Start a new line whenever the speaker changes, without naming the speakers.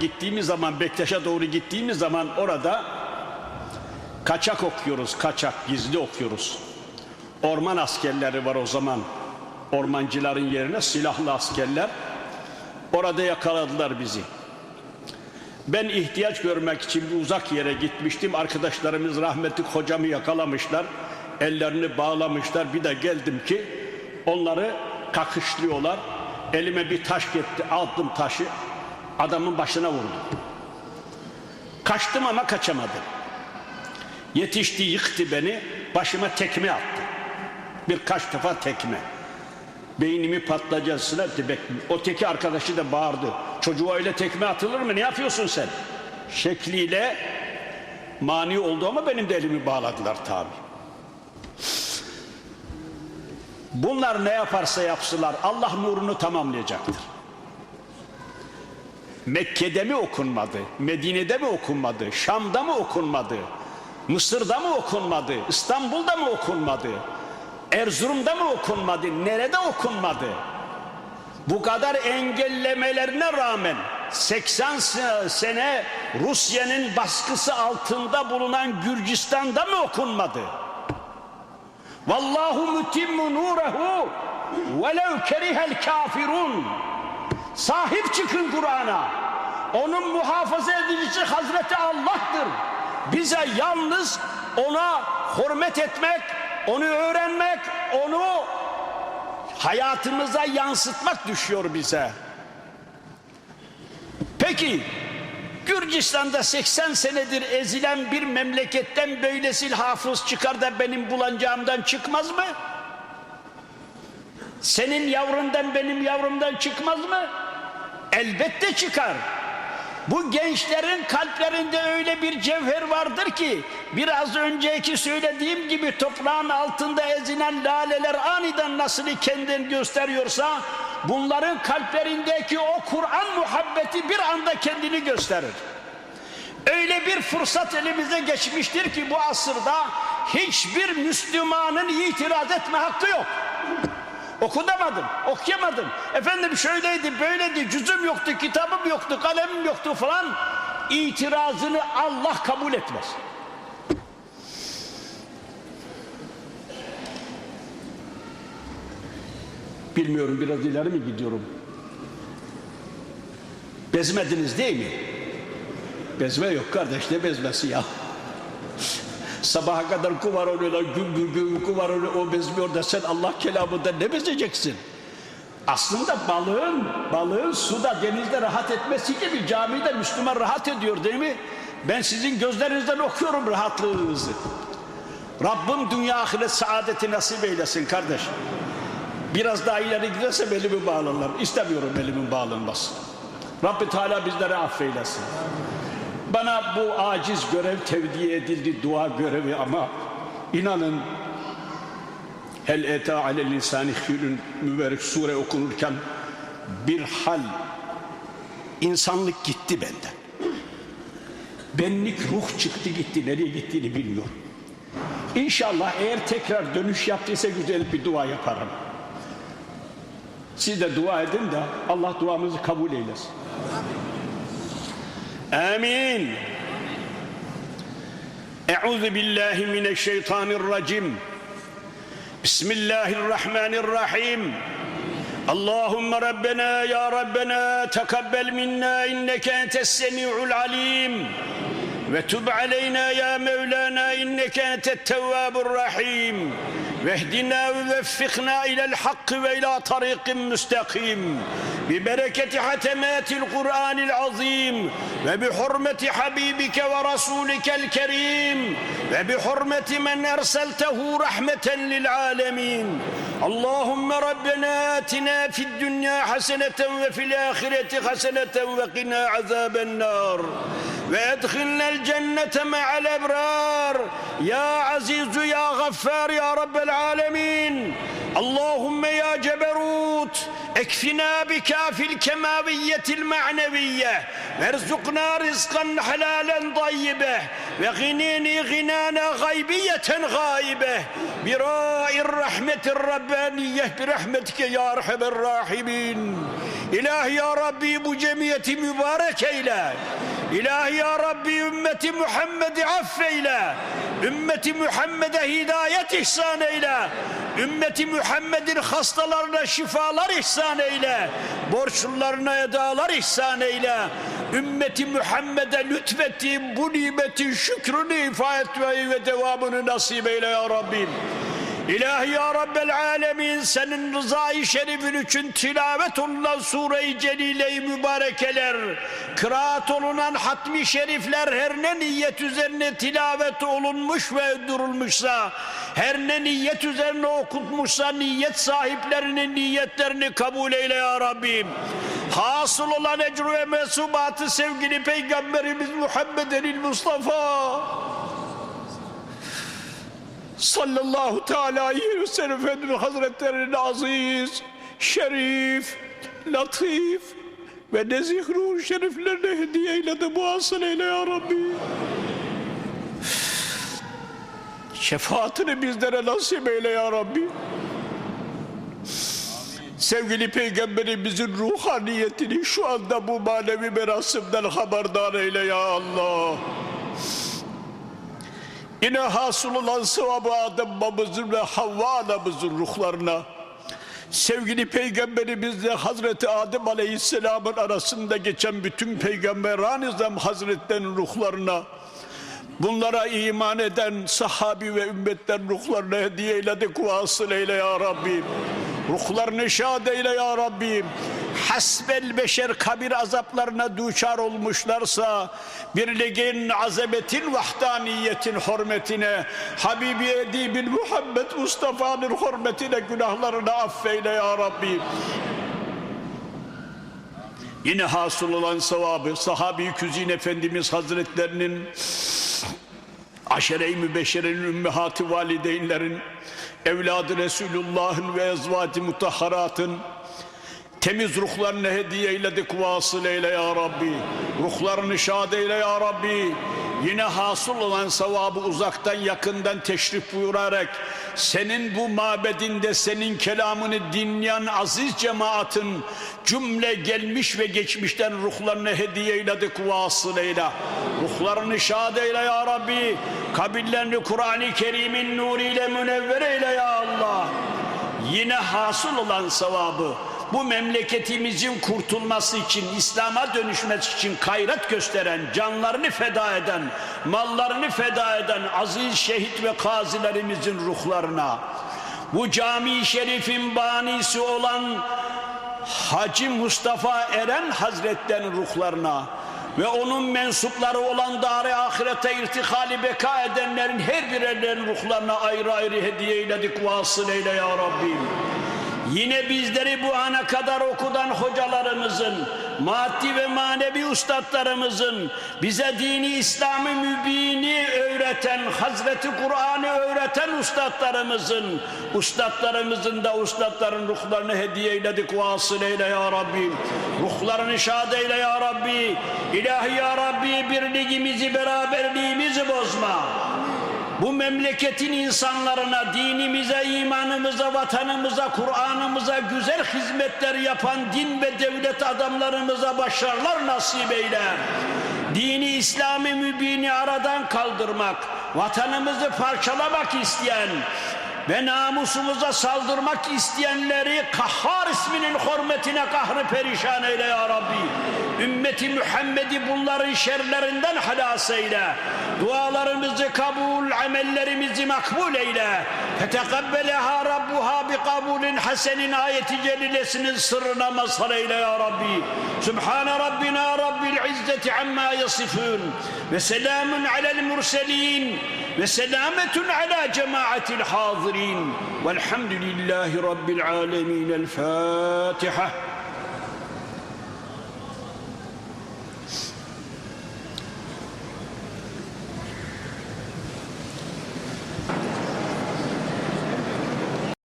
gittiğimiz zaman Bektaş'a doğru gittiğimiz zaman orada kaçak okuyoruz, kaçak gizli okuyoruz. Orman askerleri var o zaman. Ormancıların yerine silahlı askerler. Orada yakaladılar bizi. Ben ihtiyaç görmek için bir uzak yere gitmiştim. Arkadaşlarımız rahmetli hocamı yakalamışlar. Ellerini bağlamışlar. Bir de geldim ki onları kakışlıyorlar. Elime bir taş gitti. Aldım taşı. Adamın başına vurdum. Kaçtım ama kaçamadım. Yetişti yıktı beni. Başıma tekme attı. Birkaç defa tekme. Beynimi patlayacağına. O teki arkadaşı da bağırdı. Çocuğa öyle tekme atılır mı? Ne yapıyorsun sen? Şekliyle mani oldu ama benim de elimi bağladılar tabi. Bunlar ne yaparsa yapsınlar Allah nurunu tamamlayacaktır. Mekke'de mi okunmadı? Medine'de mi okunmadı? Şam'da mı okunmadı? Mısır'da mı okunmadı? İstanbul'da mı okunmadı? Erzurum'da mı okunmadı? Nerede okunmadı? Bu kadar engellemelerine rağmen 80 sene Rusya'nın baskısı altında bulunan Gürcistan'da mı okunmadı? Vallahu mutimmu nurehu velev kerihel kafirun. Sahip çıkın Kur'an'a. Onun muhafaza edicisi Hazreti Allah'tır. Bize yalnız ona hürmet etmek, onu öğrenmek, onu hayatımıza yansıtmak düşüyor bize. Peki Gürcistan'da 80 senedir ezilen bir memleketten böylesi hafız çıkar da benim bulancağımdan çıkmaz mı? Senin yavrundan benim yavrumdan çıkmaz mı? Elbette çıkar. Bu gençlerin kalplerinde öyle bir cevher vardır ki biraz önceki söylediğim gibi toprağın altında ezilen laleler aniden nasıl kendini gösteriyorsa bunların kalplerindeki o Kur'an muhabbeti bir anda kendini gösterir. Öyle bir fırsat elimize geçmiştir ki bu asırda hiçbir Müslümanın itiraz etme hakkı yok. Okutamadım, okuyamadım. Efendim şöyleydi, böyleydi, cüzüm yoktu, kitabım yoktu, kalemim yoktu falan. İtirazını Allah kabul etmez. Bilmiyorum biraz ileri mi gidiyorum? Bezmediniz değil mi? Bezme yok kardeş ne bezmesi ya? Sabaha kadar kuvar oluyorlar, gümbür gümbür kuvar oluyor, o bezmiyor da sen Allah kelamında ne bezeceksin? Aslında balığın, balığın suda, denizde rahat etmesi gibi camide Müslüman rahat ediyor değil mi? Ben sizin gözlerinizden okuyorum rahatlığınızı. Rabbim dünya ahiret saadeti nasip eylesin kardeş. Biraz daha ileri giderse elimi bağlarlar. İstemiyorum elimin bağlanmasını. Rabbi Teala bizlere affeylesin. Bana bu aciz görev tevdi edildi dua görevi ama inanın hel eta alel insani hülün mübarek sure okunurken bir hal insanlık gitti benden. Benlik ruh çıktı gitti nereye gittiğini bilmiyorum. İnşallah eğer tekrar dönüş yaptıysa güzel bir dua yaparım. Siz de dua edin de Allah duamızı kabul eylesin. Amin. Euzu billahi mineşşeytanirracim. Bismillahirrahmanirrahim. Allahümme Rabbena ya Rabbena tekabbel minna inneke entes semi'ul alim. Amin. وتب علينا يا مولانا إنك أنت التواب الرحيم. واهدنا ووفقنا إلى الحق وإلى طريق مستقيم. ببركة حتمات القرآن العظيم وبحرمة حبيبك ورسولك الكريم وبحرمة من أرسلته رحمة للعالمين. اللهم ربنا آتنا في الدنيا حسنة وفي الآخرة حسنة وقنا عذاب النار. وادخلنا الجنة مع الأبرار. يا عزيز يا غفار يا رب العالمين. اللهم يا جبروت اكفنا بكاف الكماوية المعنوية. وارزقنا رزقا حلالا طيبا وغنيني غنانا غيبية غائبة. براء الرحمة الربانية برحمتك يا أرحم الراحمين. ya Rabbi bu cemiyeti mübarek eyle. İlahi ya Rabbi ümmeti Muhammed'i affeyle. Ümmeti Muhammed'e hidayet ihsan eyle. Ümmeti Muhammed'in hastalarına şifalar ihsan eyle. Borçlularına edalar ihsan eyle. Ümmeti Muhammed'e lütfettiğin bu nimetin şükrünü ifa etmeyi ve devamını nasip eyle ya Rabbim. İlahi ya Rabbel Alemin senin rızayı şerifin için tilavet olunan sure-i celile-i mübarekeler, kıraat olunan hatmi şerifler her ne niyet üzerine tilavet olunmuş ve durulmuşsa, her ne niyet üzerine okutmuşsa niyet sahiplerinin niyetlerini kabul eyle ya Rabbim. Hasıl olan ecru ve mesubatı sevgili Peygamberimiz Muhammed'in Mustafa sallallahu teala aleyhi ve sellem Efendimiz Hazretlerinin aziz, şerif, latif ve nezih ruh şeriflerine hediye eyle de muasıl eyle ya Rabbi. Şefaatini bizlere nasip eyle ya Rabbi. Sevgili Peygamberimizin ruhaniyetini şu anda bu manevi merasimden haberdar eyle ya Allah. Yine hasıl olan sevabı Adem babamızın ve Havva anamızın ruhlarına, sevgili peygamberimizle Hazreti Adem Aleyhisselam'ın arasında geçen bütün peygamberan izam hazretlerinin ruhlarına, bunlara iman eden sahabi ve ümmetlerin ruhlarına hediye eyledik vasıl eyle ya Rabbim. Ruhlarını şad eyle ya Rabbim. Hasbel beşer kabir azaplarına duçar olmuşlarsa birliğin, azametin, vahdaniyetin hürmetine Habibi Edibin Muhammed Mustafa'nın hürmetine günahlarını affeyle ya Rabbim. Yine hasıl olan sevabı sahabi Küzin Efendimiz Hazretlerinin aşere-i mübeşşerenin ümmehati valideynlerin evladı Resulullah'ın ve ezvati mutahharatın temiz ruhlarını hediye eyledik vasıl eyle ya Rabbi. Ruhlarını şad eyle ya Rabbi. Yine hasıl olan sevabı uzaktan yakından teşrif buyurarak senin bu mabedinde senin kelamını dinleyen aziz cemaatin cümle gelmiş ve geçmişten ruhlarını hediye eyledik vasıl eyle ruhlarını şad eyle ya Rabbi. Kabirlerini Kur'an-ı Kerim'in nuruyla münevver eyle ya Allah. Yine hasıl olan sevabı bu memleketimizin kurtulması için, İslam'a dönüşmesi için gayret gösteren, canlarını feda eden, mallarını feda eden aziz şehit ve kazilerimizin ruhlarına, bu cami-i şerifin banisi olan Hacı Mustafa Eren Hazretlerinin ruhlarına ve onun mensupları olan dar ahirete irtihali beka edenlerin her birerlerinin ruhlarına ayrı ayrı hediye eyledik vasıl eyle ya Rabbim. Yine bizleri bu ana kadar okudan hocalarımızın, maddi ve manevi ustadlarımızın, bize dini İslam'ı mübini öğreten, Hazreti Kur'an'ı öğreten ustadlarımızın, ustadlarımızın da ustadların ruhlarını hediye eyledik vasıl eyle ya Rabbi. Ruhlarını şad eyle ya Rabbi. İlahi ya Rabbi birliğimizi, beraberliğimizi bozma bu memleketin insanlarına, dinimize, imanımıza, vatanımıza, Kur'an'ımıza güzel hizmetler yapan din ve devlet adamlarımıza başarılar nasip eyle. Dini İslami mübini aradan kaldırmak, vatanımızı parçalamak isteyen ve namusumuza saldırmak isteyenleri Kahhar isminin hürmetine kahrı perişan eyle ya Rabbi. Ümmeti Muhammed'i bunların şerlerinden halas eyle. Dualarımızı kabul, amellerimizi makbul eyle. Fetekabeleha Rabbuha bi kabulin hasenin ayeti celilesinin sırrına mazhar eyle ya Rabbi. Sübhane Rabbina Rabbil izzeti amma yasifun. Ve selamun alel murselin. Ve selametun ala cemaatil hazirin. Velhamdülillahi Rabbil alemin. El Fatiha.